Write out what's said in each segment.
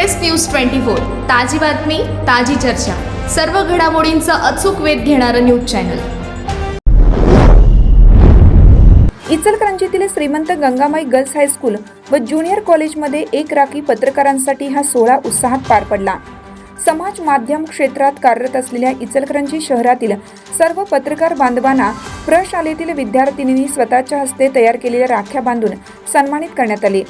News twenty four. ताजी बातमी ताजी चर्चा. सर्व घडामोडींचा अचूक वेध घेणारं news channel. इचलकरंजीतील Shrimant Gangamai girls high school व ज्युनियर कॉलेजमध्ये एक राखी पत्रकारांसाठी हा सोहळा उत्साहात पार पडला. समाज माध्यम क्षेत्रात कार्यरत असलेल्या इचलकरंजी शहरातील सर्व पत्रकार बांधवांना प्रशालेतील विद्यार्थिनींनी स्वतःच्या हस्ते तयार केलेल्या राख्या बांधून सन्मानित करण्यात आले.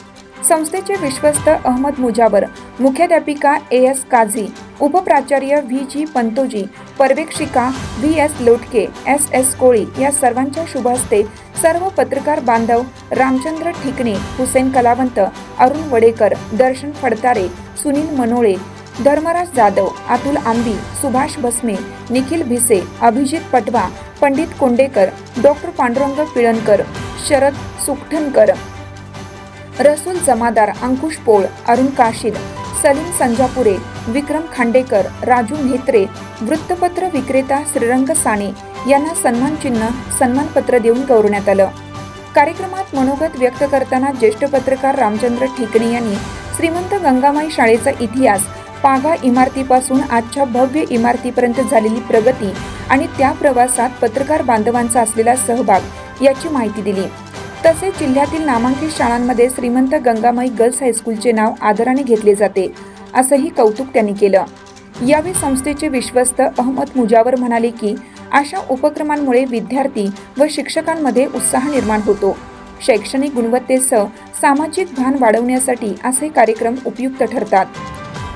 संस्थेचे विश्वस्त अहमद मुजावर मुख्याध्यापिका ए एस काझी उपप्राचार्य V G Pantoji पर्यवेक्षिका V S Lotke S S Koli या सर्वांच्या शुभ हस्ते सर्व पत्रकार बांधव रामचंद्र ठिकणे हुसेन कलावंत अरुण वडेकर दर्शन फडतारे सुनील मनोळे धर्मराज जाधव अतुल आंबी सुभाष बसमे निखिल भिसे अभिजित पटवा पंडित कोंडेकर डॉक्टर पांडुरंग पिळणकर शरद सुखठणकर रसूल जमादार अंकुश पोळ अरुण काशीद सलीम संजापुरे विक्रम खांडेकर राजू म्हेत्रे वृत्तपत्र विक्रेता श्रीरंग साने यांना सन्मानचिन्ह सन्मानपत्र देऊन गौरवण्यात आलं. कार्यक्रमात मनोगत व्यक्त करताना ज्येष्ठ पत्रकार रामचंद्र ठिकणे यांनी श्रीमंत गंगामाई शाळेचा इतिहास पागा इमारतीपासून आजच्या भव्य इमारतीपर्यंत झालेली प्रगती आणि त्या प्रवासात पत्रकार बांधवांचा असलेला सहभाग याची माहिती दिली. तसेच जिल्ह्यातील नामांकित शाळांमध्ये श्रीमंत गंगामाई गर्ल्स हायस्कूलचे नाव आदराने घेतले जाते असंही कौतुक त्यांनी केलं. यावेळी संस्थेचे विश्वस्त अहमद मुजावर म्हणाले की अशा उपक्रमांमुळे विद्यार्थी व शिक्षकांमध्ये उत्साह निर्माण होतो. शैक्षणिक गुणवत्तेसह सामाजिक भान वाढवण्यासाठी असे कार्यक्रम उपयुक्त ठरतात.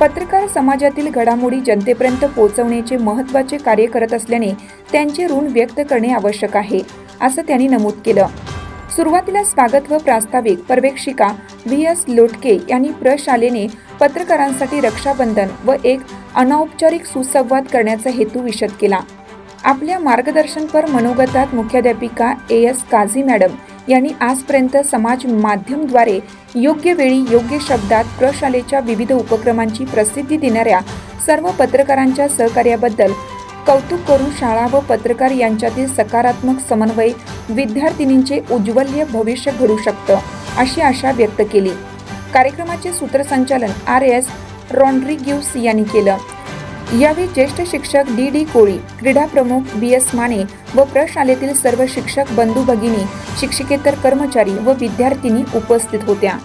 पत्रकार समाजातील घडामोडी जनतेपर्यंत पोहोचवण्याचे महत्त्वाचे कार्य करत असल्याने त्यांचे ऋण व्यक्त करणे आवश्यक आहे असं त्यांनी नमूद केलं. सुरुवातीला स्वागत व प्रास्ताविक पर्यवेक्षिका व्ही एस लोटके यांनी प्रशालेने पत्रकारांसाठी रक्षाबंधन व एक अनौपचारिक सुसंवाद करण्याचा हेतू विशद केला. आपल्या मार्गदर्शनपर मनोगतात मुख्याध्यापिका ए एस काझी मॅडम यांनी आजपर्यंत समाज माध्यमद्वारे योग्य वेळी योग्य शब्दात प्रशालेच्या विविध उपक्रमांची प्रसिद्धी देणाऱ्या सर्व पत्रकारांच्या सहकार्याबद्दल कौतुक करून शाळा व पत्रकार यांच्यातील सकारात्मक समन्वय विद्यार्थिनींचे उज्ज्वल्य भविष्य घडू शकतं अशी आशा व्यक्त केली. कार्यक्रमाचे सूत्रसंचालन आर एस रॉन्ड्रिग्यूस यांनी केलं. यावेळी ज्येष्ठ शिक्षक डी डी कोळी क्रीडा प्रमुख बी एस माने व प्रशालेतील सर्व शिक्षक बंधू भगिनी शिक्षकेतर कर्मचारी व विद्यार्थिनी उपस्थित होत्या.